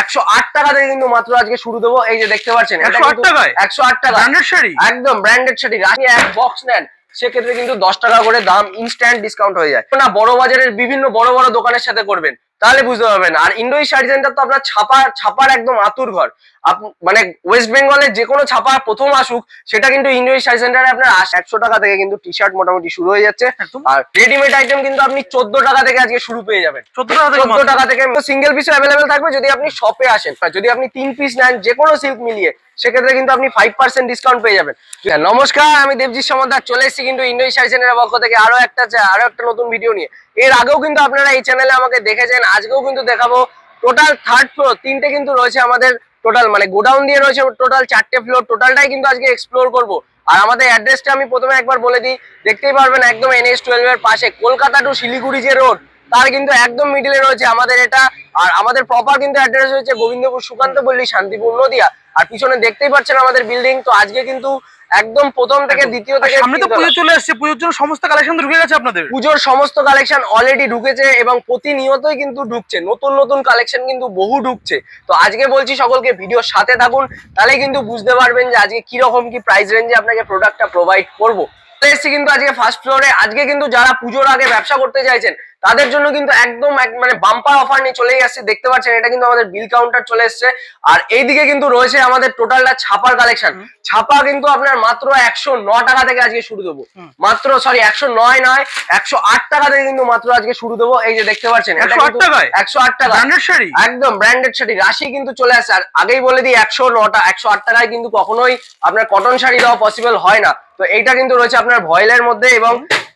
একশো আট টাকা থেকে কিন্তু মাত্র আজকে শুরু দেবো। এই যে দেখতে পাচ্ছেন 108 কিন্তু টাকায়? 108 টাকা। ব্র্যান্ডেড শাড়ি? একদম ব্র্যান্ডেড শাড়ি। আপনি এক বক্স নেন সেক্ষেত্রে কিন্তু দশ টাকা করে দাম ইনস্ট্যান্ট ডিসকাউন্ট হয়ে যায়। না বড় বাজারের বিভিন্ন বড় বড় দোকানের সাথে করবেন। তাহলে বুঝতে পারবেন। আর ইন্ডোই শাড়ি সেন্টার তো আপনার ছাপা ছাপার একদম আতুর ঘর। মানে ওয়েস্ট বেঙ্গলের যে কোনো ছাপা প্রথম আসুক সেটা কিন্তু ইন্ডোই শাড়ি সেন্টারে আপনার একশো টাকা থেকে কিন্তু টি শার্ট মোটামুটি শুরু হয়ে যাচ্ছে। আর রেডিমেড আইটেম কিন্তু আপনি চোদ্দ টাকা থেকে আজকে শুরু পেয়ে যাবেন। চোদ্দ টাকা থেকে চোদ্দ টাকা থেকে সিঙ্গেল পিসও অ্যাভেলেবেল থাকবে যদি আপনি শপে আসেন। যদি আপনি তিন পিস নেন যে কোনো সিল্ক মিলিয়ে সেক্ষেত্রে কিন্তু আপনি ফাইভ পার্সেন্ট ডিসকাউন্ট পেয়ে যাবেন। হ্যাঁ, নমস্কার আমি দেবজিৎ সমাদার চলে এসেছি কিন্তু ইন্ডোই শাড়ি চ্যানেলের পক্ষ থেকে আরও একটা আরও একটা নতুন ভিডিও নিয়ে। এর আগেও কিন্তু আপনারা এই চ্যানেলে আমাকে দেখেছেন আজকেও কিন্তু দেখাবো টোটাল থার্ড ফ্লোর তিনটে কিন্তু রয়েছে আমাদের টোটাল মানে গোডাউন দিয়ে রয়েছে টোটাল চারটে ফ্লোর টোটালটাই কিন্তু আজকে এক্সপ্লোর করব। আর আমাদের অ্যাড্রেসটা আমি প্রথমে একবার বলে দিই দেখতেই পারবেন একদম এনএস টুয়েলভ এর পাশে কলকাতা টু শিলিগুড়ি যে রোড তার কিন্তু একদম মিডিলে রয়েছে আমাদের এটা। আর আমাদের প্রপার কিন্তু অ্যাড্রেস হচ্ছে গোবিন্দপুর সুকান্ত পল্লী শান্তিপুর নদিয়া। আর পিছনে দেখতেই পাচ্ছেন আমাদের বিল্ডিং তো আজকে কিন্তু একদম প্রথম থেকে দ্বিতীয় থেকে সামনে তো পুজো চলে আসছে পুজোর জন্য সমস্ত কালেকশন ঢুকে গেছে আপনাদের। পুজোর সমস্ত কালেকশন অলরেডি ঢুকেছে এবং প্রতিনিয়তই কিন্তু ঢুকছে। নতুন নতুন কালেকশন কিন্তু বহু ঢুকছে। তো আজকে বলছি সকলকে ভিডিওর সাথে থাকুন তাহলে কিন্তু বুঝতে পারবেন যে আজকে কীরকম কি প্রাইস রেঞ্জে আপনাকে প্রোডাক্টটা প্রোভাইড করব। এসেছি কিন্তু আজকে ফার্স্ট ফ্লোরে আজকে কিন্তু যারা পুজোর আগে ব্যবসা করতে চাইছেন তাদের জন্য কিন্তু একদম এক- মানে বাম্পার অফার নিয়ে চলেই আসছে। দেখতে পাচ্ছেন এটা কিন্তু আমাদের বিল কাউন্টার চলে এসছে। আর এইদিকে কিন্তু রয়েছে আমাদের টোটালটা ছাপার কালেকশন ছাপা কিন্তু আপনার মাত্র একশো ন টাকা থেকে আজকে শুরু দেবো। মাত্র সরি একশো নয় নয় একশো আট টাকা থেকে কিন্তু মাত্র আজকে শুরু দেবো। এই যে দেখতে পাচ্ছেন 108 টাকায়? একশো আট টাকা একদম ব্র্যান্ডেড শাড়ি। রাশি কিন্তু চলে আসছে। আর আগেই বলে দিই একশো নটা একশো আট টাকায় কিন্তু কখনোই আপনার কটন শাড়ি দেওয়া পসিবল হয় না। তো এইটা কিন্তু রয়েছে আপনার ভয়েলের মধ্যে এবং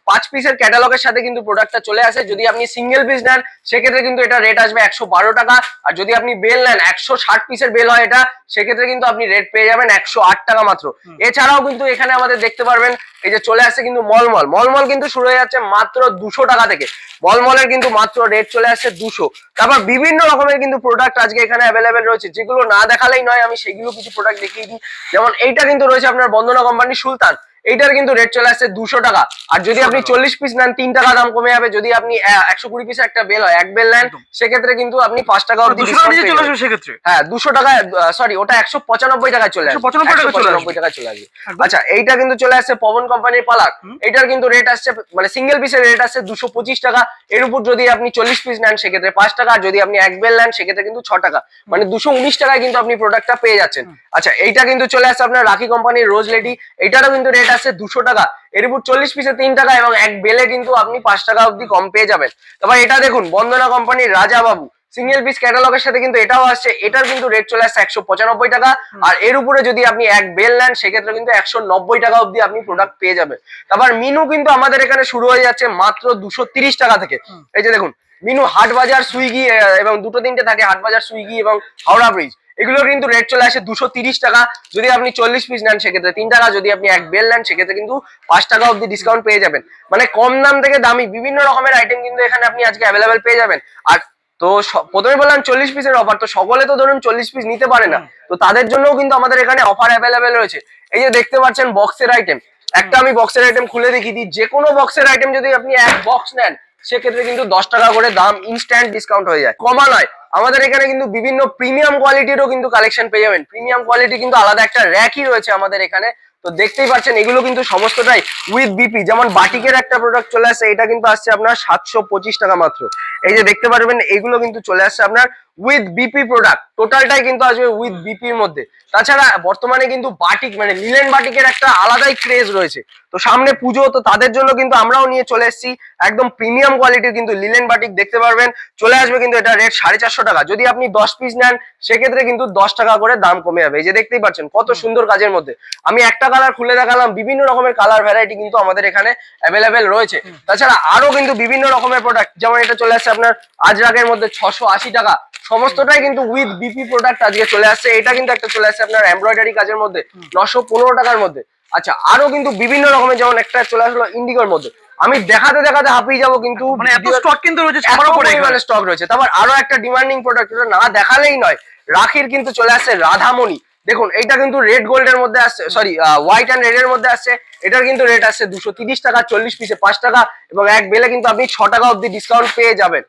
পাঁচ পিসের ক্যাটালগের সাথে কিন্তু প্রোডাক্টটা চলে আসে। যদি আপনি সিঙ্গেল পিস নেন সেক্ষেত্রে কিন্তু এটা রেট আসবে একশো বারো টাকা। আর যদি আপনি বেল নেন একশো ষাট পিসের বেল হয় এটা সেক্ষেত্রে কিন্তু আপনি রেট পেয়ে যাবেন একশো আট টাকা মাত্র। এছাড়াও কিন্তু এখানে আমাদের দেখতে পারবেন এই যে চলে আসছে কিন্তু মলমল। মলমল কিন্তু শুরু হয়ে যাচ্ছে মাত্র দুশো টাকা থেকে। মলমলের কিন্তু মাত্র রেট চলে আসছে দুশো। তারপর বিভিন্ন রকমের কিন্তু প্রোডাক্ট আজকে এখানে অ্যাভেলেবেল রয়েছে। যেগুলো না দেখালেই নয় আমি সেগুলো কিছু প্রোডাক্ট দেখিয়ে দিই। যেমন এইটা কিন্তু রয়েছে আপনার বন্দনা কোম্পানি সুলতান। এইটার কিন্তু রেট চলে আসছে দুশো টাকা। আর যদি আপনি চল্লিশ পিস নেন তিন টাকা দাম কমে যাবে। যদি আপনি একশো কুড়ি পিস একটা বেল হয় এক বেল নেন সেক্ষেত্রে কিন্তু আপনি পাঁচ টাকা অব্দি টাকা সেক্ষেত্রে? হ্যাঁ দুশো টাকা সরি ওটা একশো পঁচানব্বই টাকায় চলে আসবে। 195 টাকায় চলে আসবে। 195 টাকায় চলে আসবে। আচ্ছা এইটা কিন্তু চলে আসছে পবন কোম্পানির পালার। এটার কিন্তু রেট আসছে মানে সিঙ্গেল পিসের রেট আসছে দুশো পঁচিশ টাকা। এর উপর যদি আপনি চল্লিশ পিস নেন সেক্ষেত্রে পাঁচ টাকা। আর যদি আপনি এক বেল নেন সেক্ষেত্রে কিন্তু ছ টাকা। মানে দুশো উনিশ টাকায় কিন্তু আপনি প্রোডাক্টটা পেয়ে যাচ্ছেন। আচ্ছা এইটা কিন্তু চলে আসছে আপনার রাখি কোম্পানির রোজ লেডি এটারও কিন্তু রেট আসছে দুশো টাকা। এর উপর চল্লিশ পিসে তিন টাকা এবং এক বেলে কিন্তু আপনি পাঁচ টাকা অব্দি কম পেয়ে যাবেন। তারপর এটা দেখুন বন্দনা কোম্পানির রাজা বাবু। সিঙ্গেল পিস ক্যাটালগের সাথে কিন্তু এটাও আসছে। এটার কিন্তু রেট চলে আসছে একশো পঁচানব্বই টাকা। আর এর উপরে যদি আপনি এক বেল নেন সেক্ষেত্রে কিন্তু একশো নব্বই টাকা অব্দি আপনি প্রোডাক্ট পেয়ে যাবেন। তারপর মিনু কিন্তু আমাদের এখানে শুরু হয়ে যাচ্ছে মাত্র দুশো তিরিশ টাকা থেকে। এই যে দেখুন মিনু হাট বাজার সুইগি এবং দুটো তিনটে থাকে হাট বাজার সুইগি এবং হাওড়া ব্রিজ এগুলোর কিন্তু রেট চলে আসে দুশো তিরিশ টাকা। যদি আপনি চল্লিশ পিস নেন সেক্ষেত্রে তিন টাকা। যদি আপনি এক বেল নেন সেক্ষেত্রে কিন্তু পাঁচ টাকা অব্দি ডিসকাউন্ট পেয়ে যাবেন। মানে কম দাম থেকে দামি বিভিন্ন রকমের আইটেম কিন্তু এখানে আপনি আজকে অ্যাভেলেবেল পেয়ে যাবেন। আর তো প্রথমে বললাম চল্লিশ পিসের অফার তো সকলে তো ধরুন চল্লিশ পিস নিতে পারে না। তো তাদের জন্যও কিন্তু আমাদের এখানে অফার অ্যাভেলেবেল রয়েছে। এই যে দেখতে পাচ্ছেন বক্সের আইটেম একটা আমি বক্সের আইটেম খুলে দেখিয়ে দিই। যে কোনো বক্সের আইটেম যদি আপনি এক বক্স নেন সেক্ষেত্রে কিন্তু দশ টাকা করে দাম ইনস্ট্যান্ট ডিসকাউন্ট হয়ে যায়। কমা নয়। আমাদের এখানে কিন্তু বিভিন্ন প্রিমিয়াম কোয়ালিটিরও কিন্তু কালেকশন পেয়ে যাবেন। প্রিমিয়াম কোয়ালিটি কিন্তু আলাদা একটা র্যাকই রয়েছে আমাদের এখানে। তো দেখতেই পাচ্ছেন, এগুলো কিন্তু সমস্তটাই উইথ বিপি যেমন বাটিকের একটা প্রোডাক্ট চলে আসছে এটা কিন্তু আসছে আপনার সাতশো পঁচিশ টাকা মাত্র। এই যে দেখতে পারবেন, এগুলো কিন্তু চলে আসছে আপনার উইথ বিপি প্রোডাক্ট টোটালটাই কিন্তু আসবে উইথ বিপির মধ্যে। তাছাড়া বর্তমানে কিন্তু বাটিক মানে লিলেন বাটিকের একটা আলাদাই ক্রেজ রয়েছে। তো সামনে পুজো, তো তাদের জন্য কিন্তু আমরাও নিয়ে চলে এসেছি। একদম প্রিমিয়াম কোয়ালিটির কিন্তু লিলেন বাটিক দেখতে পারবেন। চলে আসবে কিন্তু এটা রেট সাড়ে চারশো টাকা। যদি আপনি দশ পিস নেন, সেক্ষেত্রে কিন্তু দশ টাকা করে দাম কমে যাবে। এই যে দেখতেই পাচ্ছেন, কত সুন্দর কাজের মধ্যে। আমি একটা কালার খুলে দেখালাম বিভিন্ন রকমের কালার ভ্যারাইটি কিন্তু আমাদের এখানে অ্যাভেলেবেল রয়েছে। তাছাড়া আরও কিন্তু বিভিন্ন রকমের প্রোডাক্ট যেমন এটা চলে আসছে আপনার আজরাকের মধ্যে ছশো টাকা। সমস্তটাই কিন্তু উইথ বিপি প্রোডাক্ট আজকে চলে আসছে। এটা কিন্তু একটা চলে আসছে আপনার এমব্রয়ডারি কাজের মধ্যে নশো পনেরো টাকার মধ্যে। আচ্ছা আরও কিন্তু বিভিন্ন রকমের যেমন একটা চলে আসলো ইন্ডিগোর মধ্যে। আমি দেখাতে দেখাতে হাঁপিয়ে যাব কিন্তু মানে এত স্টক কিন্তু রয়েছে পরিমাণে স্টক রয়েছে। তারপর আরও একটা ডিমান্ডিং প্রোডাক্ট না দেখালেই নয়। রাখির কিন্তু চলে আসছে রাধামণি। দেখুন এটা কিন্তু রেড গোল্ডের মধ্যে আসছে সরি হোয়াইট অ্যান্ড রেড এর মধ্যে আসছে। এটার কিন্তু রেট আসছে দুশো তিরিশ টাকা চল্লিশ পিসে পাঁচ টাকা এবং এক বেলে কিন্তু আপনি ছ টাকা অব্দি ডিসকাউন্ট পেয়ে যাবেন।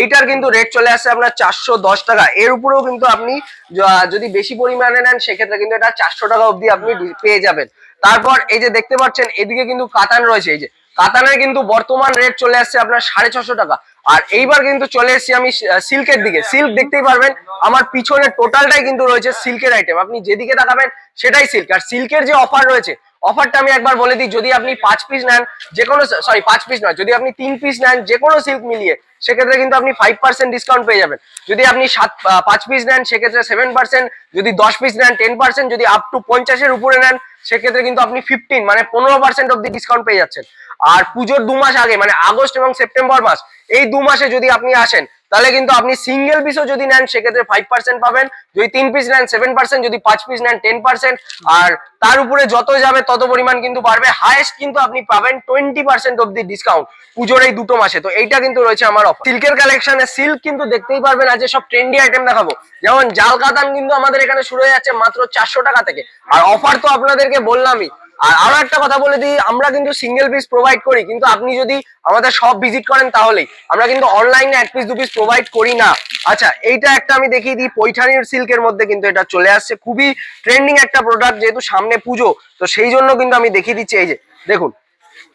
এইটার কিন্তু রেট চলে আসছে আপনার চারশো দশ টাকা। এর উপরেও কিন্তু আপনি যদি বেশি পরিমাণে নেন সেক্ষেত্রে কিন্তু এটা চারশো টাকা অবধি আপনি পেয়ে যাবেন। তারপর এই যে দেখতে পাচ্ছেন এদিকে কিন্তু কাতান রয়েছে এই যে। কাতানের কিন্তু বর্তমান রেট চলে আসছে আপনার সাড়ে ছশো টাকা। আর এইবার কিন্তু চলে এসেছি আমি সিল্কের দিকে। সিল্ক দেখতেই পারবেন, আমার পিছনে টোটালটাই কিন্তু রয়েছে সিল্কের আইটেম আপনি যেদিকে তাকাবেন, সেটাই সিল্ক। আর সিল্কের যে অফার রয়েছে অফারটা আমি একবার বলে দিই, যদি আপনি পাঁচ পিস নেন, যে কোনো সরি পাঁচ পিস নয়, যদি আপনি তিন পিস নেন, যে কোনো সিল্ক মিলিয়ে, সেক্ষেত্রে কিন্তু আপনি ফাইভ পার্সেন্ট ডিসকাউন্ট পেয়ে যাবেন। যদি আপনি সাত পাঁচ পিস নেন, সেক্ষেত্রে সেভেন পার্সেন্ট যদি দশ পিস নেন টেন পার্সেন্ট যদি আপ টু পঞ্চাশের উপরে নেন, সেক্ষেত্রে কিন্তু আপনি ফিফটিন মানে পনেরো পার্সেন্ট অব্দি ডিসকাউন্ট পেয়ে যাচ্ছেন। আর পুজোর দু মাস আগে মানে আগস্ট এবং সেপ্টেম্বর মাস এই দু মাসে যদি আপনি আসেন, তাহলে কিন্তু আপনি সিঙ্গেল পিসও যদি নেন, সেক্ষেত্রে ফাইভ পার্সেন্ট পাবেন। যদি তিন পিস নেন সেভেন পার্সেন্ট যদি পাঁচ পিস নেন টেন পার্সেন্ট আর তার উপরে যত যাবে, তত পরিমাণ কিন্তু বাড়বে। হাইয়েস্ট কিন্তু আপনি পাবেন টোয়েন্টি পার্সেন্ট অব্দি ডিসকাউন্ট পুজোর এই দুটো মাসে। তো এইটা কিন্তু রয়েছে আমার অফার সিল্কের কালেকশনে সিল্ক কিন্তু দেখতেই পারবেন, আজকে সব ট্রেন্ডি আইটেম দেখাবো। যেমন জাল কাতান কিন্তু আমাদের এখানে শুরু হয়ে যাচ্ছে মাত্র চারশো টাকা থেকে। আর অফার তো আপনাদেরকে বললামই আর আরও একটা কথা বলে দিই, আমরা কিন্তু সিঙ্গেল পিস প্রোভাইড করি, কিন্তু আপনি যদি আমাদের সব ভিজিট করেন তাহলেই। আমরা কিন্তু অনলাইনে এক পিস দু পিস প্রোভাইড করি না। আচ্ছা এইটা একটা আমি দেখিয়ে দিই, পৈঠানির সিল্কের মধ্যে কিন্তু এটা চলে আসছে। খুবই ট্রেন্ডিং একটা প্রোডাক্ট যেহেতু সামনে পুজো, তো সেই জন্য কিন্তু আমি দেখিয়ে দিচ্ছি এই যে, দেখুন।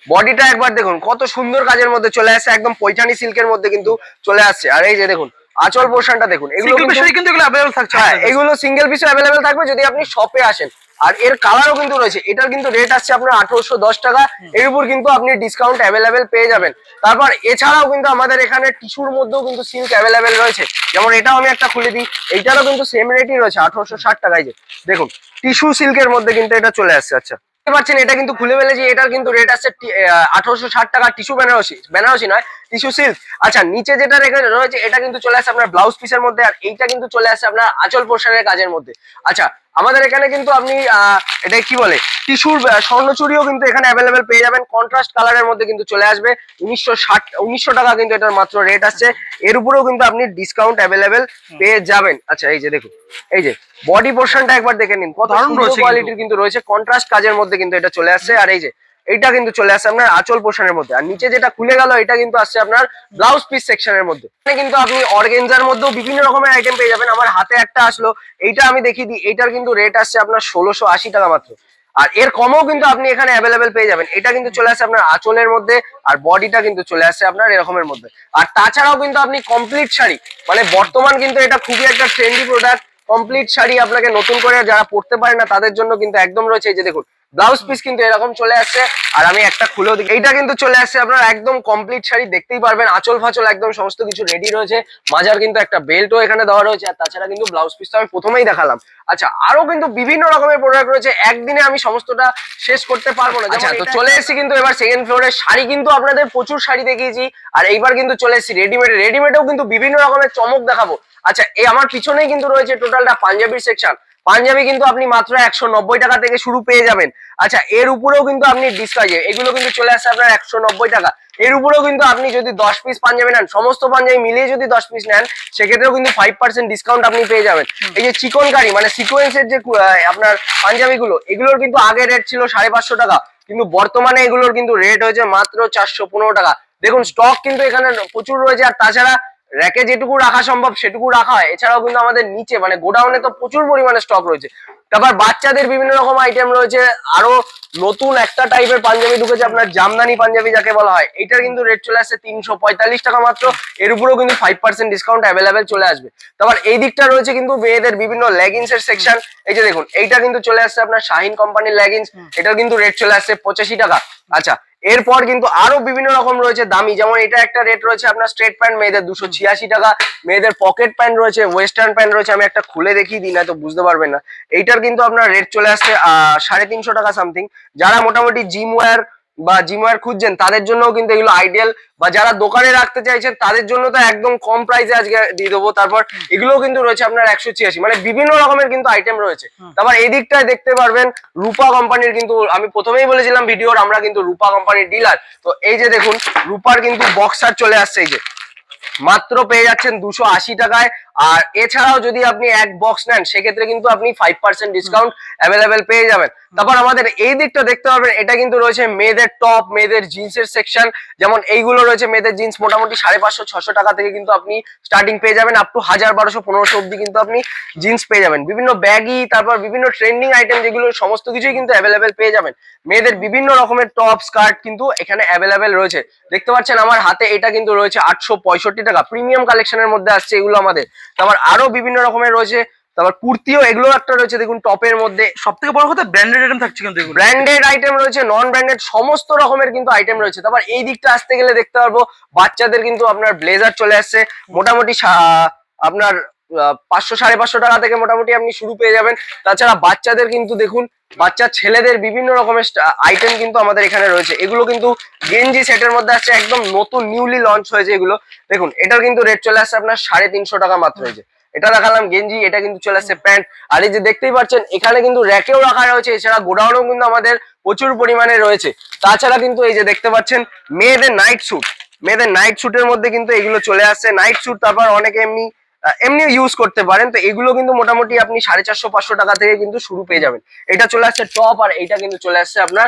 বডিটা একবার দেখুন, কত সুন্দর কাজের মধ্যে চলে আসছে, একদম পৈঠানি সিল্কের মধ্যে কিন্তু চলে আসছে। আর এই যে দেখুন আঁচল পোর্শনটা দেখুন। এগুলো কিন্তু- এগুলো অ্যাভেলেবল থাকছে হ্যাঁ এগুলো সিঙ্গেল পিসে অ্যাভেলেবেল থাকবে যদি আপনি শপে আসেন। আর এর কালারও কিন্তু রয়েছে। এটার কিন্তু রেট আসছে আপনার আঠারোশো দশ টাকা। এর উপর কিন্তু আপনি ডিসকাউন্ট অ্যাভেলেবেল পেয়ে যাবেন। তারপর এছাড়াও কিন্তু আমাদের এখানে টিস্যুর মধ্যেও কিন্তু সিল্ক অ্যাভেলেবেল রয়েছে। যেমন এটাও আমি একটা খুলে দিই। এইটারও কিন্তু সেম রেটই রয়েছে আঠারোশো ষাট টাকায় যে। দেখুন টিস্যু সিল্কের মধ্যে কিন্তু এটা চলে আসছে। আচ্ছা পাচ্ছেন, এটা কিন্তু খুলে ফেলেছি, এটার কিন্তু রেট আছে আঠারোশো ষাট টাকা টিস্যু বেনারসি বেনারসি নয়, টিস্যু সিল্ক। আচ্ছা নিচে যেটা রেখে রয়েছে, এটা কিন্তু চলে আসে আপনার ব্লাউজ পিসের মধ্যে, আর এইটা কিন্তু চলে আসে আপনার আচল পোর্শনের কাজের মধ্যে। আচ্ছা আমাদের এখানে কিন্তু আপনি এটা কি বলে টিস্যুর স্বর্ণচুরিও কিন্তু এখানে অ্যাভেলেবেল পেয়ে যাবেন। কন্ট্রাস্ট কালারের মধ্যে কিন্তু চলে আসবে। উনিশশো ষাট উনিশশো টাকা কিন্তু এটার মাত্র রেট আসছে। এর উপরেও কিন্তু আপনি ডিসকাউন্ট অ্যাভেলেবেল পেয়ে যাবেন। আচ্ছা এই যে দেখুন এই যে বডি পোর্শনটা একবার দেখে নিন। কত। কোয়ালিটির কিন্তু। রয়েছে। কন্ট্রাস্ট কাজের মধ্যে কিন্তু এটা চলে আসছে। আর এই যে এইটা কিন্তু চলে আসছে আপনার আঁচল পোর্শনের মধ্যে। আর নিচে যেটা খুলে গেল, এটা কিন্তু আসছে আপনার ব্লাউজ পিস সেকশনের মধ্যে। এখানে কিন্তু আপনি অর্গেনজার মধ্যেও বিভিন্ন রকমের আইটেম পেয়ে যাবেন। আমার হাতে একটা আসলো, এইটা আমি দেখিয়ে দিই। এইটার কিন্তু রেট আসছে আপনার ষোলোশো আশি টাকা মাত্র। আর এর কমও কিন্তু আপনি এখানে অ্যাভেলেবেল পেয়ে যাবেন। এটা কিন্তু চলে আসে আপনার আঁচলের মধ্যে, আর বডিটা কিন্তু চলে আসছে আপনার এরকমের মধ্যে। আর তাছাড়াও কিন্তু আপনি কমপ্লিট শাড়ি মানে বর্তমান কিন্তু এটা খুবই একটা ট্রেন্ডি প্রোডাক্ট কমপ্লিট শাড়ি আপনাকে নতুন করে যারা পড়তে পারে না, তাদের জন্য কিন্তু একদম রয়েছে এই যে দেখুন ব্লাউজ পিস কিন্তু এরকম চলে আসছে। আর আমি একটা খুলেও দিই এইটা কিন্তু চলে আসছে আপনার একদম কমপ্লিট শাড়ি দেখতেই পারবেন। আঁচল ফাচল একদম সমস্ত কিছু রেডি রয়েছে। মাজার কিন্তু একটা বেল্টও এখানে দেওয়া রয়েছে। আর তাছাড়া কিন্তু ব্লাউজ পিস তো আমি প্রথমেই দেখালাম। আচ্ছা আরও কিন্তু বিভিন্ন রকমের প্রোডাক্ট রয়েছে। একদিনে আমি সমস্তটা শেষ করতে পারব না। আচ্ছা তো চলে এসেছি কিন্তু এবার সেকেন্ড ফ্লোরে শাড়ি কিন্তু আপনাদের প্রচুর শাড়ি দেখিয়েছি। আর এইবার কিন্তু চলে এসেছি রেডিমেড রেডিমেডেও কিন্তু বিভিন্ন রকমের চমক দেখাবো। আচ্ছা এই আমার পিছনেই কিন্তু রয়েছে টোটালটা পাঞ্জাবির সেকশন পাঞ্জাবি কিন্তু আপনি মাত্র একশো নব্বই টাকা থেকে শুরু পেয়ে যাবেন। আচ্ছা এর উপরেও কিন্তু আপনি ডিসকাউন্ট এগুলো কিন্তু চলে আসছে আপনার একশো নব্বই টাকা। এর উপরেও কিন্তু আপনি যদি দশ পিস পাঞ্জাবি নেন সমস্ত পাঞ্জাবি মিলিয়ে যদি দশ পিস নেন সেক্ষেত্রেও কিন্তু ফাইভ পার্সেন্ট ডিসকাউন্ট আপনি পেয়ে যাবেন। এই যে চিকন কারি মানে সিকোয়েন্সের যে আপনার পাঞ্জাবিগুলো এগুলোর কিন্তু আগে রেট ছিল সাড়ে পাঁচশো টাকা। কিন্তু বর্তমানে এগুলোর কিন্তু রেট হয়েছে মাত্র চারশো পনেরো টাকা। দেখুন স্টক কিন্তু এখানে প্রচুর রয়েছে আর তাছাড়া র্যাকে যেটুকু রাখা সম্ভব সেটুকু রাখা হয়। এছাড়াও কিন্তু আমাদের নিচে মানে গোডাউনে তো প্রচুর পরিমাণে স্টক রয়েছে। তারপর বাচ্চাদের বিভিন্ন রকম আইটেম রয়েছে। আরও নতুন একটা টাইপের পাঞ্জাবি ঢুকেছে আপনার জামদানি পাঞ্জাবি যাকে বলা হয়। এটার কিন্তু রেট চলে আসছে তিনশো পঁয়তাল্লিশ টাকা মাত্র। এর উপরেও কিন্তু ফাইভ পার্সেন্ট ডিসকাউন্ট অ্যাভেলেবেল চলে আসবে। তারপর এই দিকটা রয়েছে কিন্তু মেয়েদের বিভিন্ন লেগিংস এর সেকশন এই যে দেখুন এইটা কিন্তু চলে আসছে আপনার শাহিন কোম্পানির লেগিংস এটার কিন্তু রেট চলে আসছে পঁচাশি টাকা। আচ্ছা এরপর কিন্তু আরও বিভিন্ন রকম রয়েছে দামি। যেমন এটা একটা রেট রয়েছে আপনার স্ট্রেট প্যান্ট মেয়েদের দুশো ছিয়াশি টাকা মেয়েদের পকেট প্যান্ট রয়েছে ওয়েস্টার্ন প্যান্ট রয়েছে আমি একটা খুলে দেখিয়ে দিই না তো বুঝতে পারবেন না। এইটার কিন্তু আপনার রেট চলে আসছে আহ, সাড়ে তিনশো টাকা সামথিং যারা মোটামুটি জিম ওয়্যার বা জিম ওয়্যার খুঁজছেন তাদের জন্যও কিন্তু এগুলো আইডিয়াল বা যারা দোকানে রাখতে চাইছেন তাদের জন্য তো একদম কম প্রাইসে আজকে দিয়ে দেবো। তারপর এগুলোও কিন্তু রয়েছে আপনার একশো ছিয়াশি। মানে বিভিন্ন রকমের কিন্তু আইটেম রয়েছে। তারপর এই দিকটায় দেখতে পারবেন রূপা কোম্পানির কিন্তু আমি প্রথমেই বলেছিলাম ভিডিওর আমরা কিন্তু রূপা কোম্পানির ডিলার তো এই যে দেখুন রূপার কিন্তু বক্সার চলে আসছে এই যে। মাত্র পেয়ে যাচ্ছেন দুশো আশি টাকায়। আর এছাড়াও যদি আপনি এক বক্স নেন সেক্ষেত্রে কিন্তু আপনি ফাইভ পার্সেন্ট ডিসকাউন্ট অ্যাভেলেবেল পেয়ে যাবেন। তারপর আমাদের এই দিকটা দেখতে পাবেন এটা কিন্তু রয়েছে মেয়েদের টপ মেয়েদের জিন্সের সেকশন যেমন এইগুলো রয়েছে মেয়েদের জিন্স মোটামুটি সাড়ে পাঁচশো ছশো টাকা থেকে কিন্তু আপনি স্টার্টিং পেয়ে যাবেন আপ টু হাজার বারোশো পনেরোশো অব্দি কিন্তু আপনি জিন্স পেয়ে যাবেন। বিভিন্ন ব্যাগি তারপর বিভিন্ন ট্রেন্ডিং আইটেম যেগুলো সমস্ত কিছুই কিন্তু অ্যাভেলেবেল পেয়ে যাবেন। মেয়েদের বিভিন্ন রকমের টপ স্কার্ট কিন্তু এখানে অ্যাভেলেবেল রয়েছে। দেখতে পাচ্ছেন আমার হাতে এটা কিন্তু রয়েছে আটশো পঁয়ষট্টি টাকা। প্রিমিয়াম কালেকশনের মধ্যে আসছে এগুলো আমাদের। তারপর আরও বিভিন্ন রকমের রয়েছে। তারপর কুর্তিও এগুলো একটা রয়েছে দেখুন টপের মধ্যে। সব থেকে বড় কথা ব্র্যান্ডেড আইটেম থাকছে কিন্তু ব্র্যান্ডেড আইটেম রয়েছে নন ব্র্যান্ডেড সমস্ত রকমের কিন্তু আইটেম রয়েছে। তারপর এই দিকটা আসতে গেলে দেখতে পারব বাচ্চাদের কিন্তু আপনার ব্লেজার চলে আসছে। মোটামুটি আপনার পাঁচশো সাড়ে পাঁচশো টাকা থেকে মোটামুটি আপনি শুরু পেয়ে যাবেন। তাছাড়া বাচ্চাদের কিন্তু দেখুন বাচ্চা ছেলেদের বিভিন্ন রকমের আইটেম কিন্তু আমাদের এখানে রয়েছে। এগুলো কিন্তু গেঞ্জি সেটের মধ্যে আসছে, একদম নতুন নিউলি লঞ্চ হয়েছে এগুলো। দেখুন, এটার কিন্তু রেট চলে আসছে আপনার সাড়ে তিনশো টাকা মাত্র হয়েছে এটা দেখালাম, গেঞ্জি, এটা কিন্তু চলে আসছে, প্যান্ট। আর এই যে দেখতেই পাচ্ছেন, এখানে কিন্তু র্যাকেও রাখা রয়েছে। এছাড়া গোডাউনও কিন্তু আমাদের প্রচুর পরিমাণে রয়েছে। তাছাড়া কিন্তু এই যে দেখতে পাচ্ছেন, মেয়েদের নাইট স্যুট মেয়েদের নাইট স্যুটের মধ্যে কিন্তু এগুলো চলে আসছে। নাইট স্যুট তারপর অনেকে এমনি এমনি ইউজ করতে পারেন। তো এগুলো কিন্তু মোটামুটি আপনি সাড়ে চারশো পাঁচশো টাকা থেকে কিন্তু শুরু পেয়ে যাবেন। এটা চলে আসছে টপ আর এইটা কিন্তু চলে আসছে আপনার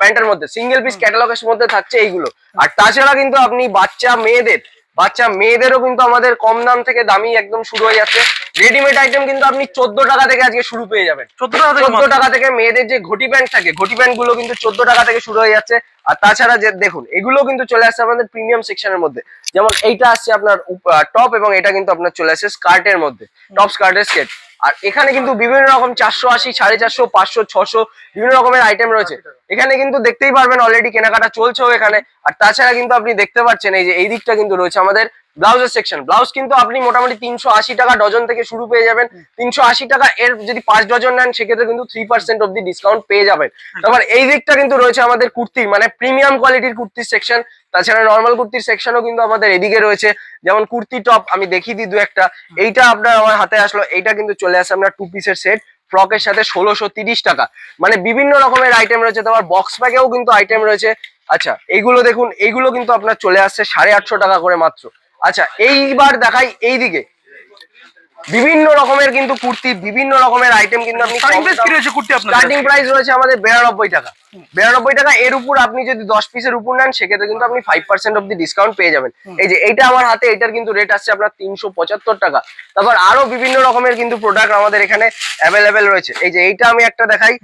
প্যান্টের মধ্যে। সিঙ্গেল পিস ক্যাটালগের মধ্যে থাকছে এইগুলো। আর তাছাড়া কিন্তু আপনি বাচ্চা মেয়েদের বাচ্চা মেয়েদেরও কিন্তু আমাদের কম দাম থেকে দামি একদম শুরু হয়ে যাচ্ছে। রেডিমেড আইটেম কিন্তু আপনি চোদ্দ টাকা থেকে আজকে শুরু পেয়ে যাবেন। চোদ্দ টাকা থেকে মেয়েদের যে ঘটি প্যান্ট থাকে ঘটি প্যান্টগুলো কিন্তু চোদ্দ টাকা থেকে শুরু হয়ে যাচ্ছে। আর তাছাড়া যে দেখুন এগুলো কিন্তু চলে আসছে আমাদের প্রিমিয়াম সেকশনের মধ্যে। যেমন এইটা আসছে আপনার টপ এবং এটা কিন্তু আপনার চলে আসছে স্কার্টের মধ্যে। টপ স্কার্টের সেট আর এখানে কিন্তু বিভিন্ন রকম চারশো আশি, সাড়ে চারশো, পাঁচশো, ছশো বিভিন্ন রকমের আইটেম রয়েছে। এখানে কিন্তু দেখতেই পারবেন অলরেডি কেনাকাটা চলছেও এখানে। আর তাছাড়া কিন্তু আপনি দেখতে পাচ্ছেন এই যে এই দিকটা কিন্তু রয়েছে আমাদের ব্লাউজের সেকশন ব্লাউজ কিন্তু আপনি মোটামুটি তিনশো আশি টাকা ডজন থেকে শুরু পেয়ে যাবেন। তিনশো আশি টাকা এর যদি পাঁচ ডজন নেন সেক্ষেত্রে কিন্তু থ্রি পার্সেন্ট অব্দি ডিসকাউন্ট পেয়ে যাবেন। তারপর এই দিকটা কিন্তু রয়েছে আমাদের কুর্তি মানে প্রিমিয়াম কোয়ালিটির কুর্তির সেকশন তাছাড়া নর্মাল কুর্তির সেকশনও কিন্তু আমাদের এদিকে রয়েছে। যেমন কুর্তি টপ আমি দেখিয়ে দিই দু একটা। এইটা আপনার আমার হাতে আসলো। এইটা কিন্তু চলে আসে আপনার টু পিসের সেট ফ্রকের সাথে ষোলোশো তিরিশ টাকা। মানে বিভিন্ন রকমের আইটেম রয়েছে। তোমার বক্স ব্যাগেও কিন্তু আইটেম রয়েছে। আচ্ছা এইগুলো দেখুন এইগুলো কিন্তু আপনার চলে আসছে সাড়ে আটশো টাকা করে মাত্র। আচ্ছা এইবার দেখাই এইদিকে। বিভিন্ন রকমের কিন্তু কুর্তি বিভিন্ন রকমের আইটেম কিন্তু আপনি স্টার্টিং প্রাইস রয়েছে আমাদের বিরানব্বই টাকা। বিরানব্বই টাকা এর উপর আপনি যদি দশ পিসের উপর নেন সেক্ষেত্রে কিন্তু আপনি ফাইভ পার্সেন্ট অব্দি ডিসকাউন্ট পেয়ে যাবেন। এই যে এইটা আমার হাতে এটার কিন্তু রেট আসছে আপনার তিনশো পঁচাত্তর টাকা। তারপর আরও বিভিন্ন রকমের কিন্তু প্রোডাক্ট আমাদের এখানে অ্যাভেলেবেল রয়েছে। এই যে এইটা আমি একটা দেখাই।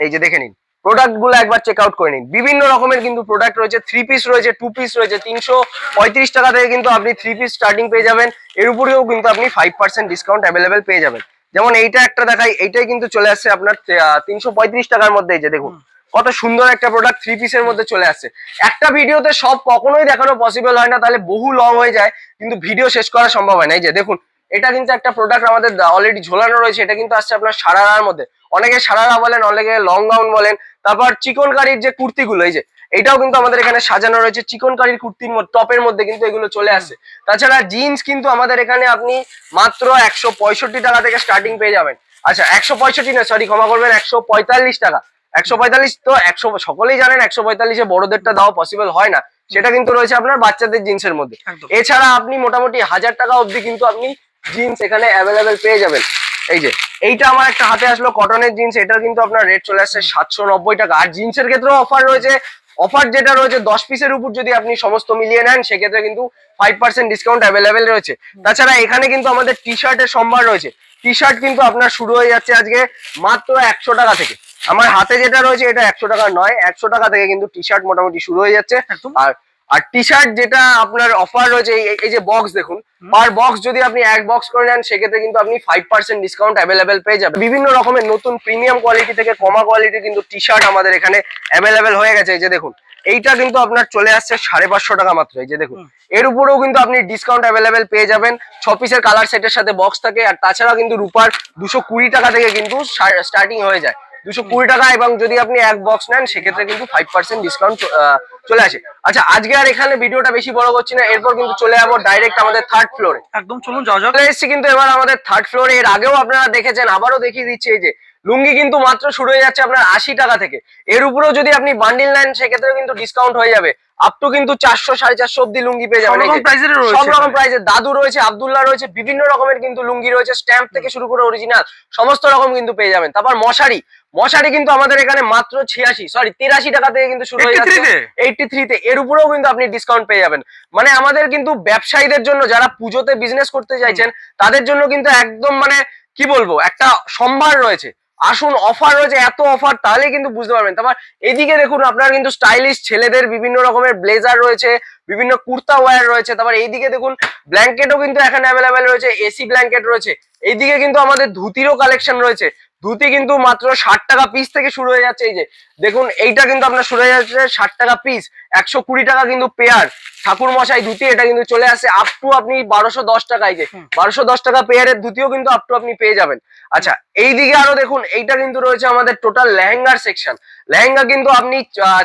এই যে দেখে নিন। প্রোডাক্টগুলো একবার চেক আউট করে নিন। বিভিন্ন রকমের কিন্তু প্রোডাক্ট রয়েছে থ্রি পিস রয়েছে টু পিস রয়েছে, তিনশো পঁয়ত্রিশ টাকা থেকে কিন্তু আপনি থ্রি পিস স্টার্টিং পেয়ে যাবেন। এর উপরেও কিন্তু আপনি ফাইভ পার্সেন্ট ডিসকাউন্ট অ্যাভেলেবেল পেয়ে যাবেন। যেমন এইটা একটা দেখাই, এইটাই কিন্তু চলে আসছে আপনার তিনশো পঁয়ত্রিশ টাকার মধ্যে, এই যে দেখুন। কত সুন্দর একটা প্রোডাক্ট থ্রি পিসের মধ্যে চলে আসছে। একটা ভিডিওতে সব কখনোই দেখানো পসিবল হয় না, তাহলে বহু লং হয়ে যায়, কিন্তু ভিডিও শেষ করা সম্ভব হয় না। এই যে দেখুন, এটা কিন্তু একটা প্রোডাক্ট আমাদের অলরেডি ঝোলানো রয়েছে, এটা কিন্তু আসছে আপনার সারারার মধ্যে। অনেকে সারারা বলেন, অনেকে লং গাউন বলেন তারপর চিকন কারির যে কুর্তিগুলো এই যে এটাও কিন্তু আমাদের এখানে সাজানো রয়েছে। চিকন কারির কুর্তির টপের মধ্যে কিন্তু এগুলো চলে আসছে তাছাড়া জিন্স কিন্তু আমাদের এখানে আপনি মাত্র একশো পঁয়ষট্টি টাকা থেকে স্টার্টিং পেয়ে যাবেন। আচ্ছা একশো পঁয়ষট্টি না সরি ক্ষমা করবেন একশো পঁয়তাল্লিশ টাকা। একশো পঁয়তাল্লিশ তো একশো সকলেই জানেন একশো পঁয়তাল্লিশে বড়দেরটা দেওয়া পসিবল হয় না। সেটা কিন্তু রয়েছে আপনার বাচ্চাদের জিন্সের মধ্যে। এছাড়া আপনি মোটামুটি হাজার টাকা অবধি কিন্তু আপনি জিন্স এখানে অ্যাভেলেবেল পেয়ে যাবেন। এই যে এইটা আমার একটা হাতে আসলো কটনের জিন্স এটার কিন্তু আপনার রেট চলে আসছে সাতশো নব্বই টাকা। আর জিন্সের ক্ষেত্রেও অফার রয়েছে। অফার যেটা রয়েছে দশ পিসের উপর যদি আপনি সমস্ত মিলিয়ে নেন সেক্ষেত্রে কিন্তু ফাইভ পার্সেন্ট ডিসকাউন্ট অ্যাভেলেবেল রয়েছে। তাছাড়া এখানে কিন্তু আমাদের টি শার্টের সম্ভার রয়েছে। টি শার্ট কিন্তু আপনার শুরু হয়ে যাচ্ছে আজকে মাত্র একশো টাকা থেকে। আমার হাতে যেটা রয়েছে এটা একশো টাকা নয় একশো টাকা থেকে কিন্তু টি শার্ট মোটামুটি শুরু হয়ে যাচ্ছে। আর আর টি শার্ট যেটা আপনার অফার রয়েছে এই- যে বক্স দেখুন পার বক্স যদি আপনি এক বক্স করে নেন সেক্ষেত্রে কিন্তু আপনি ফাইভ পার্সেন্ট ডিসকাউন্ট অ্যাভেলেবেল পেয়ে যাবেন। বিভিন্ন রকমের নতুন প্রিমিয়াম কোয়ালিটি থেকে কমা কোয়ালিটি কিন্তু টি শার্ট আমাদের এখানে অ্যাভেলেবেল হয়ে গেছে। এই যে দেখুন এইটা কিন্তু আপনার চলে আসছে সাড়ে পাঁচশো টাকা মাত্র। এই যে দেখুন এর উপরেও কিন্তু আপনি ডিসকাউন্ট অ্যাভেলেবেল পেয়ে যাবেন। ছ পিসের কালার সেটের সাথে বক্স থাকে আর তাছাড়া কিন্তু রূপার দুশো কুড়ি টাকা থেকে কিন্তু স্টার্টিং হয়ে যায়। দুশো কুড়ি টাকা এবং যদি আপনি এক বক্স নেন সেক্ষেত্রে কিন্তু ফাইভ পার্সেন্ট ডিসকাউন্ট চলে আসে। আচ্ছা আজকে আর এখানে ভিডিওটা বেশি বড় করছি না এরপর কিন্তু চলে যাব ডাইরেক্ট আমাদের থার্ড ফ্লোরে একদম চলুন যাওয়া এসেছি কিন্তু এবার আমাদের থার্ড ফ্লোরে এর আগেও আপনারা দেখেছেন আবারও দেখিয়ে দিচ্ছি এই যে লুঙ্গি কিন্তু মাত্র শুরু হয়ে যাচ্ছে আপনার আশি টাকা থেকে। এর উপরেও যদি আপনি বান্ডিল নেন সেক্ষেত্রেও কিন্তু ডিসকাউন্ট হয়ে যাবে। আপ টু কিন্তু চারশো সাড়ে চারশো অব্দি লুঙ্গি পেয়ে যাবেন। সব রকম এখানে। প্রাইসের দাদু রয়েছে আবদুল্লাহ রয়েছে বিভিন্ন রকমের কিন্তু লুঙ্গি রয়েছে স্ট্যাম্প থেকে শুরু করে অরিজিনাল সমস্ত রকম কিন্তু পেয়ে যাবেন। তারপর মশারি। মশারি কিন্তু আমাদের এখানে মাত্র ছিয়াশি সরি তিরাশি টাকা থেকে কিন্তু শুরু হয়ে 83 যাচ্ছে তে? এইটটি থ্রিতে এর উপরেও কিন্তু আপনি ডিসকাউন্ট পেয়ে যাবেন। মানে আমাদের কিন্তু ব্যবসায়ীদের জন্য যারা পুজোতে বিজনেস করতে চাইছেন তাদের জন্য কিন্তু একদম মানে কি বলব একটা সম্ভার রয়েছে। আসুন অফার রয়েছে, এত অফার তাহলে কিন্তু বুঝতে পারবেন। তারপর এদিকে দেখুন, আপনার কিন্তু স্টাইলিশ ছেলেদের বিভিন্ন রকমের ব্লেজার রয়েছে, বিভিন্ন কুর্তা ওয়্যার রয়েছে। তারপর এইদিকে দেখুন ব্ল্যাঙ্কেটও কিন্তু এখানে অ্যাভেলেবেল রয়েছে এসি ব্ল্যাঙ্কেট রয়েছে। এইদিকে কিন্তু আমাদের ধুতিরও কালেকশন রয়েছে। ধুতি কিন্তু মাত্র ষাট টাকা পিস থেকে শুরু হয়ে যাচ্ছে। এই যে, দেখুন, এইটা কিন্তু আপনার শুরু হয়ে যাচ্ছে ষাট টাকা পিস একশো কুড়ি টাকা কিন্তু পেয়ার ঠাকুর মশাই ধুতি এটা কিন্তু চলে আসে আপ টু আপনি বারোশো দশ টাকায় যে বারোশো দশ টাকা পেয়ারের ধুতিও কিন্তু আপ টু আপনি পেয়ে যাবেন। আচ্ছা এইদিকে আরও দেখুন এইটা কিন্তু রয়েছে আমাদের টোটাল লেহেঙ্গার সেকশন লেহেঙ্গা কিন্তু আপনি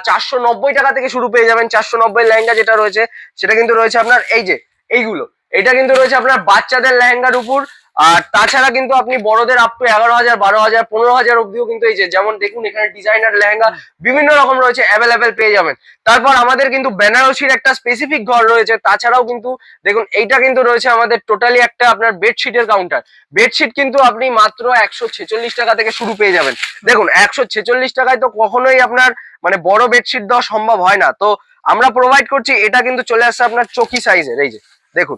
চারশো নব্বই টাকা থেকে শুরু পেয়ে যাবেন চারশো নব্বই লেহেঙ্গা যেটা রয়েছে সেটা কিন্তু রয়েছে আপনার এই যে এইগুলো। এটা কিন্তু রয়েছে আপনার বাচ্চাদের লেহেঙ্গার উপর আর তাছাড়া কিন্তু আপনি বড়দের আপ টু এগারো হাজার, বারো হাজার, পনেরো হাজার অব্দিও কিন্তু এই যে, যেমন দেখুন এখানে ডিজাইনার লেহেঙ্গা বিভিন্ন রকম রয়েছে অ্যাভেলেবেল পেয়ে যাবেন। তারপর আমাদের কিন্তু বেনারসির একটা স্পেসিফিক ঘর রয়েছে, তাছাড়াও কিন্তু দেখুন এইটা কিন্তু রয়েছে আমাদের টোটালি একটা আপনার বেডশিটের কাউন্টার বেডশিট কিন্তু আপনি মাত্র একশো ছেচল্লিশ টাকা থেকে শুরু পেয়ে যাবেন। দেখুন, একশো ছেচল্লিশ টাকায় তো কখনোই আপনার মানে বড় বেডশিট দেওয়া সম্ভব হয় না। তো আমরা প্রোভাইড করছি, এটা কিন্তু চলে আসছে আপনার চকি সাইজের এই যে, দেখুন।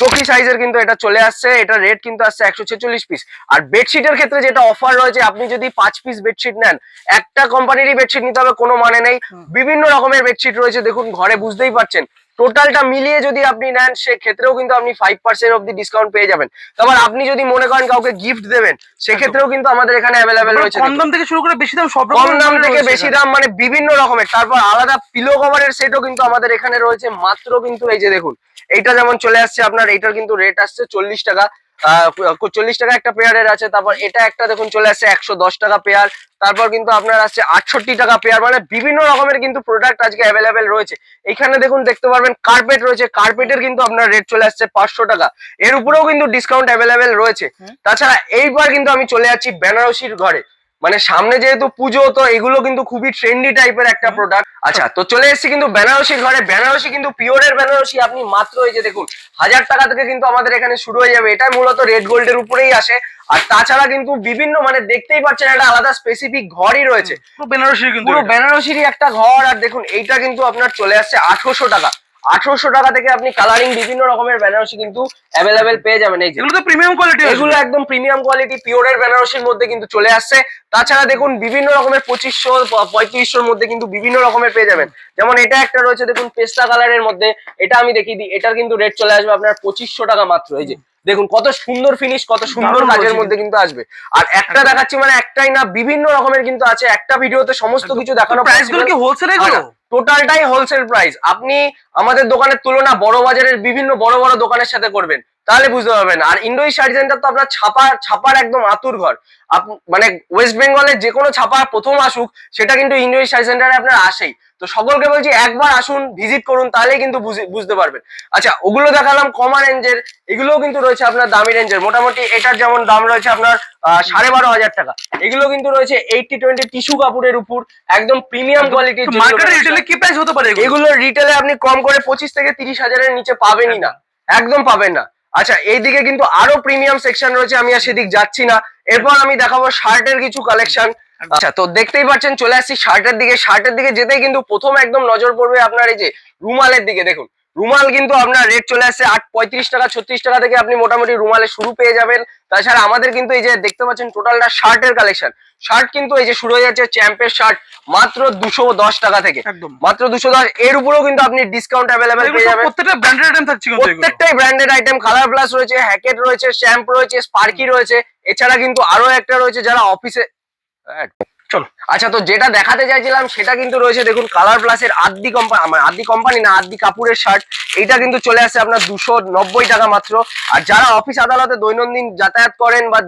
চকি সাইজের কিন্তু এটা চলে আসছে এটা রেট কিন্তু আসছে একশো ছেচল্লিশ পিস আর বেডশিটের ক্ষেত্রে যেটা অফার রয়েছে আপনি যদি পাঁচ পিস বেডশিট নেন একটা কোম্পানিরই বেডশিট নিতে হবে কোনো মানে নেই। বিভিন্ন রকমের বেডশিট রয়েছে দেখুন ঘরে বুঝতেই পারছেন। টোটালটা মিলিয়ে যদি আপনি নেন সেক্ষেত্রেও কিন্তু আপনি ফাইভ পার্সেন্ট অব্দি ডিসকাউন্ট পেয়ে যাবেন। তারপর আপনি যদি মনে করেন কাউকে গিফট দেবেন সেক্ষেত্রেও কিন্তু আমাদের এখানে অ্যাভেলেবেল রয়েছে কম দাম থেকে শুরু করে বেশি দাম সব কম দাম থেকে বেশি দাম মানে বিভিন্ন রকমের। তারপর আলাদা পিলো কভারের সেটও কিন্তু আমাদের এখানে রয়েছে মাত্র কিন্তু এই যে দেখুন এইটা যেমন চলে আসছে আপনার এইটার কিন্তু রেট আসছে চল্লিশ টাকা। চল্লিশ টাকা একটা পেয়ারের আছে তারপর এটা একটা দেখুন চলে আসছে একশো দশ টাকা পেয়ার তারপর কিন্তু আপনার আসছে আটষট্টি টাকা পেয়ার মানে বিভিন্ন রকমের কিন্তু প্রোডাক্ট আজকে অ্যাভেলেবেল রয়েছে। এখানে দেখুন দেখতে পারবেন কার্পেট রয়েছে কার্পেটের কিন্তু আপনার রেট চলে আসছে পাঁচশো টাকা। এর উপরেও কিন্তু ডিসকাউন্ট অ্যাভেলেবেল রয়েছে। তাছাড়া এইবার কিন্তু আমি চলে যাচ্ছি বেনারসির ঘরে। মানে সামনে যেহেতু পুজো তো এগুলো কিন্তু খুবই ট্রেন্ডি টাইপের একটা প্রোডাক্ট আচ্ছা তো চলে এসেছি কিন্তু বেনারসির ঘরে। বেনারসি কিন্তু পিওরের বেনারসি। আপনি মাত্র এই যে দেখুন হাজার টাকা থেকে কিন্তু আমাদের এখানে শুরু হয়ে যাবে। এটা মূলত রেড গোল্ডের উপরেই আসে। আর তাছাড়া কিন্তু বিভিন্ন মানে দেখতেই পাচ্ছেন একটা আলাদা স্পেসিফিক ঘরই রয়েছে। পুরো বেনারসি কিন্তু পুরো বেনারসিরই একটা ঘর। আর দেখুন এইটা কিন্তু আপনার চলে আসছে আঠারোশো টাকা। আঠারোশো টাকা থেকে আপনি কালারিং বিভিন্ন রকমের বেনারসি কিন্তু অ্যাভেলেবেল পেয়ে যাবেন। এই যেগুলো তো প্রিমিয়াম কোয়ালিটি এগুলো একদম প্রিমিয়াম কোয়ালিটি পিওরের বেনারসির মধ্যে কিন্তু চলে আসছে। তাছাড়া দেখুন বিভিন্ন রকমের পঁচিশশো পঁয়ত্রিশশোর মধ্যে কিন্তু বিভিন্ন রকমের পেয়ে যাবেন। যেমন এটা একটা রয়েছে দেখুন পেস্তা কালারের মধ্যে। এটা আমি দেখিয়ে দিই এটার কিন্তু রেট চলে আসবে আপনার পঁচিশশো টাকা মাত্র এই যে। দেখুন কত সুন্দর ফিনিশ কত সুন্দর কাজের মধ্যে কিন্তু আসবে। আর একটা দেখাচ্ছি মানে একটাই না বিভিন্ন রকমের কিন্তু আছে। একটা ভিডিওতে সমস্ত কিছু দেখানো প্রাইসগুলো কি হোলসেল টোটালটাই হোলসেল প্রাইস আপনি আমাদের দোকানের তুলনা বড় বাজারের বিভিন্ন বড় বড় দোকানের সাথে করবেন। তাহলে বুঝতে পারবেন। আর ইন্ডোই শাড়ি সেন্টার তো আপনার ছাপা ছাপার একদম আতুর ঘর। মানে ওয়েস্ট বেঙ্গলের যে কোনো ছাপা প্রথম আসুক সেটা কিন্তু ইন্ডোই শাড়ি সেন্টারে আপনার আসেই। তো সকলকে বলছি একবার আসুন ভিজিট করুন তাহলেই কিন্তু বুঝে- বুঝতে পারবেন। আচ্ছা ওগুলো দেখালাম কমা রেঞ্জের এগুলোও কিন্তু রয়েছে আপনার দামি রেঞ্জের মোটামুটি এটার যেমন দাম রয়েছে আপনার সাড়ে বারো হাজার টাকা। এগুলো কিন্তু রয়েছে এইটটি টোয়েন্টি টিস্যু কাপড়ের উপর একদম প্রিমিয়াম কোয়ালিটির মার্কেটে রিটেলে কি প্রাইস হতে পারে এগুলো? রিটেলে আপনি কম করে পঁচিশ থেকে তিরিশ হাজারের নিচে পাবেনই না। একদম পাবেন না। আচ্ছা এইদিকে কিন্তু আরও প্রিমিয়াম সেকশন রয়েছে, আমি আর সেদিক যাচ্ছি না। এরপর আমি দেখাবো শার্টের কিছু কালেকশন আচ্ছা তো দেখতেই পাচ্ছেন, চলে আসছি শার্টের দিকে। শার্টের দিকে যেতেই কিন্তু প্রথম একদম নজর পড়বে আপনার এই যে রুমালের দিকে, দেখুন। রুমাল কিন্তু আপনার রেট চলে আসছে আট পঁয়ত্রিশ টাকা ছত্রিশ টাকা থেকে আপনি মোটামুটি রুমালের শুরু পেয়ে যাবেন। তাছাড়া আমাদের কিন্তু এই যে দেখতে পাচ্ছেন টোটালটা শার্টের কালেকশন শার্ট কিন্তু এই যে শুরু হয়ে যাচ্ছে চ্যাম্পের শার্ট মাত্র দুশো দশ টাকা থেকে। মাত্র দুশো দশ এর উপরেও কিন্তু আপনি ডিসকাউন্ট অ্যাভেলেবেল পেয়ে যাবেন। প্রত্যেকটা ব্র্যান্ডেড আইটেম থাকছে প্রত্যেকটাই ব্র্যান্ডেড আইটেম কালার প্লাস রয়েছে হ্যাকেট রয়েছে শ্যাম্প রয়েছে স্পার্কি রয়েছে। এছাড়া কিন্তু আরও একটা রয়েছে যারা অফিসে চলো। আচ্ছা তো যেটা দেখাতে চাইছিলাম সেটা কিন্তু রয়েছে দেখুন কালার প্লাসের আদি কোম্পানি আদি কোম্পানি না আদি কাপুরের শার্ট এটা কিন্তু চলে আসছে আপনার দুশো নব্বই টাকা মাত্র। আর যারা অফিস আদালতে দৈনন্দিন যাতায়াত করেন বা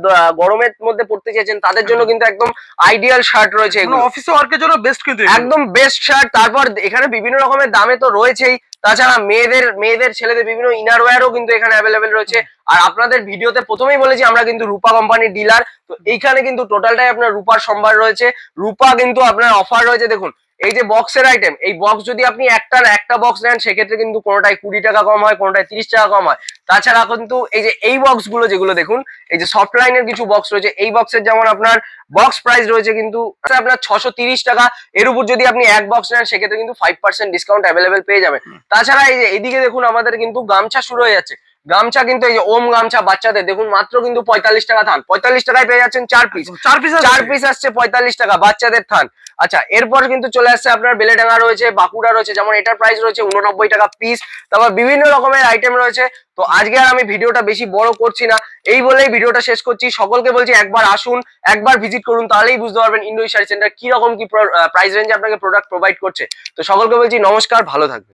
গরমের মধ্যে পড়তে চাইছেন তাদের জন্য কিন্তু একদম আইডিয়াল শার্ট রয়েছে এগুলো। অফিসে ওয়ার্কের জন্য বেস্ট কিন্তু একদম বেস্ট শার্ট তারপর এখানে বিভিন্ন রকমের দামে তো রয়েছেই। তাছাড়া মেয়েদের মেয়েদের ছেলেদের বিভিন্ন ইনার ওয়্যারও কিন্তু এখানে অ্যাভেলেবেল রয়েছে। আর আপনাদের ভিডিওতে প্রথমেই বলেছি, আমরা কিন্তু রূপা কোম্পানির ডিলার তো এইখানে কিন্তু টোটালটাই আপনার রূপার সম্ভার রয়েছে। রূপা কিন্তু আপনার অফার রয়েছে, দেখুন এই যে বক্সের আইটেম এই বক্স যদি আপনি একটা একটা বক্স নেন সেক্ষেত্রে কিন্তু কোনোটায় কুড়ি টাকা কম হয় কোনোটায় তিরিশ টাকা কম হয়। তাছাড়া কিন্তু এই যে এই বক্সগুলো যেগুলো দেখুন এই যে সফট লাইনের কিছু বক্স রয়েছে এই বক্সের যেমন আপনার বক্স প্রাইস রয়েছে কিন্তু আপনার ছশো তিরিশ টাকা। এর উপর যদি আপনি এক বক্স নেন সেক্ষেত্রে কিন্তু ফাইভ পার্সেন্ট ডিসকাউন্ট অ্যাভেলেবেল পেয়ে যাবেন। তাছাড়া এই যে এদিকে দেখুন আমাদের কিন্তু গামছা শুরু হয়ে যাচ্ছে। গামছা কিন্তু এই যে ওম গামছা বাচ্চাদের দেখুন মাত্র কিন্তু পঁয়তাল্লিশ টাকা থান। পঁয়তাল্লিশ টাকায় পেয়ে যাচ্ছেন চার পিস চার পিস চার পিস আসছে পঁয়তাল্লিশ টাকা বাচ্চাদের থান। আচ্ছা এরপর কিন্তু চলে আসছে আপনার বেলেডাঙ্গা রয়েছে, বাঁকুড়া রয়েছে, যেমন এটার প্রাইস রয়েছে উননব্বই টাকা পিস তারপর বিভিন্ন রকমের আইটেম রয়েছে। তো আজকে আর আমি ভিডিওটা বেশি বড় করছি না, এই বলেই ভিডিওটা শেষ করছি। সকলকে বলছি একবার আসুন, একবার ভিজিট করুন, তাহলেই বুঝতে পারবেন ইন্ডো শাড়ি সেন্টার কীরকম কি প্রাইস রেঞ্জে আপনাকে প্রোডাক্ট প্রোভাইড করছে। তো সকলকে বলছি নমস্কার, ভালো থাকবেন।